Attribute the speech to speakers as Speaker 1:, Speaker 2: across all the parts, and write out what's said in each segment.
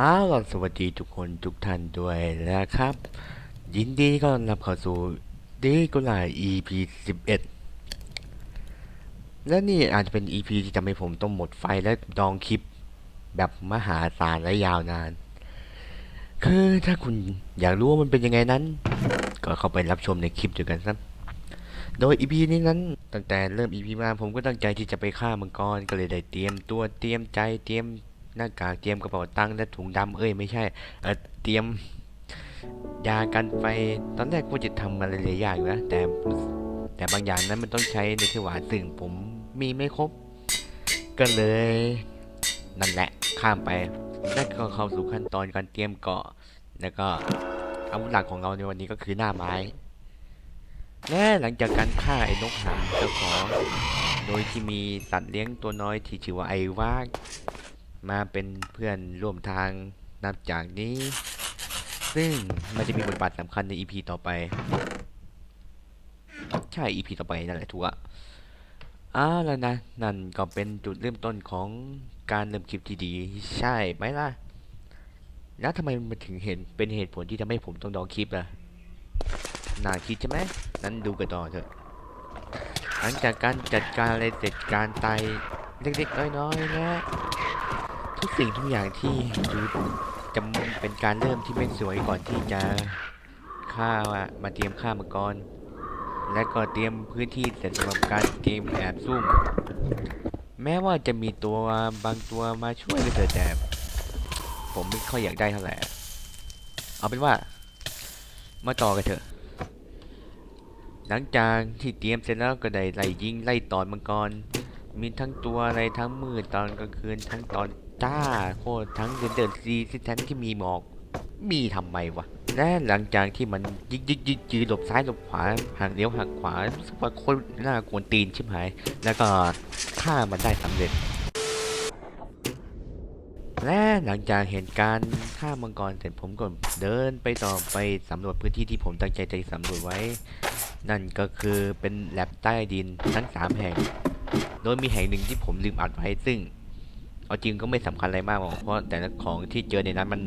Speaker 1: อ้าวสวัสดีทุกคนทุกท่านด้วยนะครับ ยินดีต้อนรับเข้าสู่ดีกุลา EP 11 และนี่อาจจะเป็น EP ที่ทำให้ผมต้องหมดไฟและดองคลิปแบบมหาศาลและยาวนาน คือถ้าคุณอยากรู้ว่ามันเป็นยังไงนั้น ก็เข้าไปรับชมในคลิปเดียวกันครับโดย EP นี้นั้นตั้งแต่เริ่ม EP มาผมก็ตั้งใจที่จะไปฆ่ามังกรก็เลยได้เตรียมตัวเตรียมใจเตรียม หน้ากากเตรียมกระเป๋าตังค์และถุงดำเอ้ยไม่ใช่เออเตรียมยากันไฟตอนแรกก็จะทำอะไรหลายอย่างนะแต่แต่บางอย่างนั้นมันต้องใช้ในเทวาซึ่งผมมีไม่ครบ ก็เลยนั่นแหละข้ามไปแล้วก็เข้าสู่ขั้นตอนการเตรียมเกาะ แล้วก็อาวุธหลักของเราในวันนี้ก็คือหน้าไม้และหลังจากการฆ่าไอ้นกหำเจ้าของ โดยที่มีสัตว์เลี้ยงตัวน้อยที่ชื่อว่าไอ้วาก มาเป็นเพื่อนร่วมทางนับจากนี้ ซึ่งมันจะมีบทบาทสำคัญใน EP ต่อไป ใช่ EP ต่อไปนั่นแหละถูกอะอ้าวแล้วนะ นั่นก็เป็นจุดเริ่มต้นของการเริ่มคลิปที่ดี ใช่ไหมล่ะ แล้วทำไมมันถึงเห็นเป็นเหตุผลที่ทำให้ผมต้องดองคลิปล่ะน่าคิดใช่ไหมนั้นดูกันต่อเถอะหลังจากการจัดการอะไรเสร็จการตายเล็กๆน้อยๆและ ทุกสิ่งทุกอย่างที่จะเป็นการเริ่มที่ไม่สวยก่อนที่จะฆ่ามาเตรียมฆ่ามังกรและก็เตรียมพื้นที่เสร็จสำหรับการเกมแอบซุ่ม แม้ว่าจะมีตัวบางตัวมาช่วยก็เถอะแต่ผมไม่ค่อยอยากได้เท่าไหร่เอาเป็นว่า มาต่อกันเถอะ หลังจากที่เตรียมเสร็จแล้วก็ได้ไล่ยิงไล่ตอนมังกร มีทั้งตัวอะไรทั้งมืดตอนกลางคืนทั้งตอน จ้าโคตรทั้งเดินเดินซีซิแทนที่มีหมอก มีทำไมวะ และหลังจากที่มันยิกยิกยิกยืนหลบซ้ายหลบขวาหักเลี้ยวหักขวารู้สึกว่าโคนน้ากวนตีนชิบหาย แล้วก็ฆ่ามันได้สำเร็จ และหลังจากเหตุการณ์ฆ่ามังกรเสร็จผมก็เดินไปต่อไปสำรวจพื้นที่ที่ผมตั้งใจจะสำรวจไว้ นั่นก็คือเป็นแลบใต้ดินทั้งสามแห่ง โดยมีแห่งหนึ่งที่ผมลืมอัดไว้ซึ่ง เอาจริงก็ไม่สำคัญอะไรมากหรอกเพราะแต่ละของที่เจอในนั้นมัน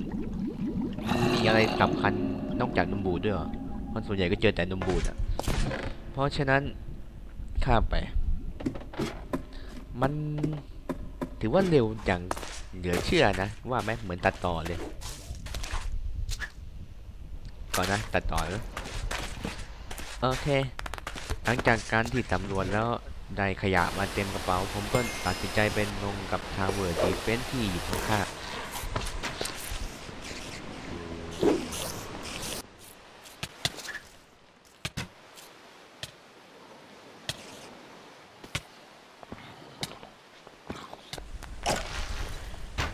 Speaker 1: มีอะไรสำคัญนอกจากนมบูดด้วยเหรอเพราะส่วนใหญ่ก็เจอแต่นมบูดอะ เพราะฉะนั้นข้ามไป มันถือว่าเร็วอย่างเหลือเชื่อนะว่าไหมเหมือนตัดต่อเลย ก่อนนะตัดต่อแล้วโอเค หลังจากการที่สำรวจแล้ว ได้ขยะมาเต็มกระเป๋า ผมก็ตัดสินใจเป็นลงกับทาวเวอร์ดีเฟนที่อยู่ข้าง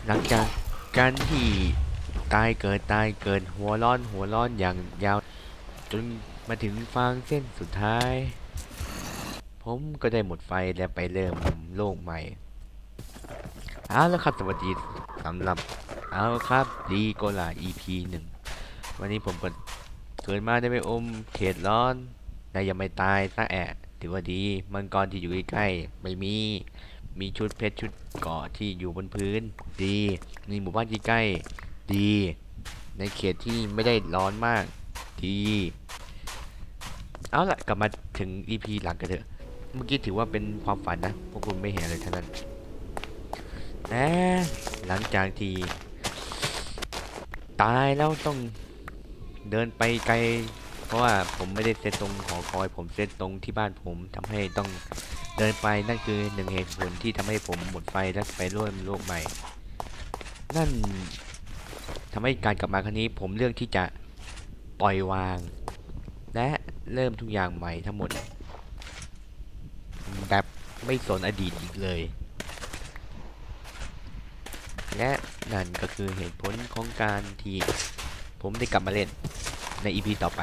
Speaker 1: หลังจากการที่ตายเกิดตายเกิดหัวร้อนหัวร้อนอย่างยาว จนมาถึงฟางเส้นสุดท้าย ผมก็ได้หมดไฟและไปเริ่มโลกใหม่เอาแล้วครับสวัสดีสำหรับเอาครับดีโกลา EP หนึ่งวันนี้ผมเกิดมาได้ไม่อมเขตร้อนและยังไม่ตายซะแอะถือว่าดีมังกรที่อยู่ใกล้ๆไม่มีมีชุดเพชรชุดเกาะที่อยู่บนพื้น ดีมีหมู่บ้านที่ใกล้ ดี ในเขตที่ไม่ได้ร้อนมาก ดี เอาละกลับมาถึง EP หลังกันเถอะ เมื่อกี้ถือว่าเป็นความฝันนะพวกคุณไม่เห็นอะไรทั้งนั้นและหลังจากที่ ตายแล้วต้องเดินไปไกล เพราะว่าผมไม่ได้เซตตรงหอคอย ผมเซตตรงที่บ้านผมทำให้ต้องเดินไปนั่นคือหนึ่งเหตุผลที่ทำให้ผมหมดไฟและไปร่วมโลกใหม่ นั่นทำให้การกลับมาครั้งนี้ ผมเลือกที่จะปล่อยวาง และเริ่มทุกอย่างใหม่ทั้งหมด แบบไม่สนอดีตอีกเลย และนั่นก็คือเหตุผลของการที่ผมได้กลับมาเล่นใน EP ต่อไป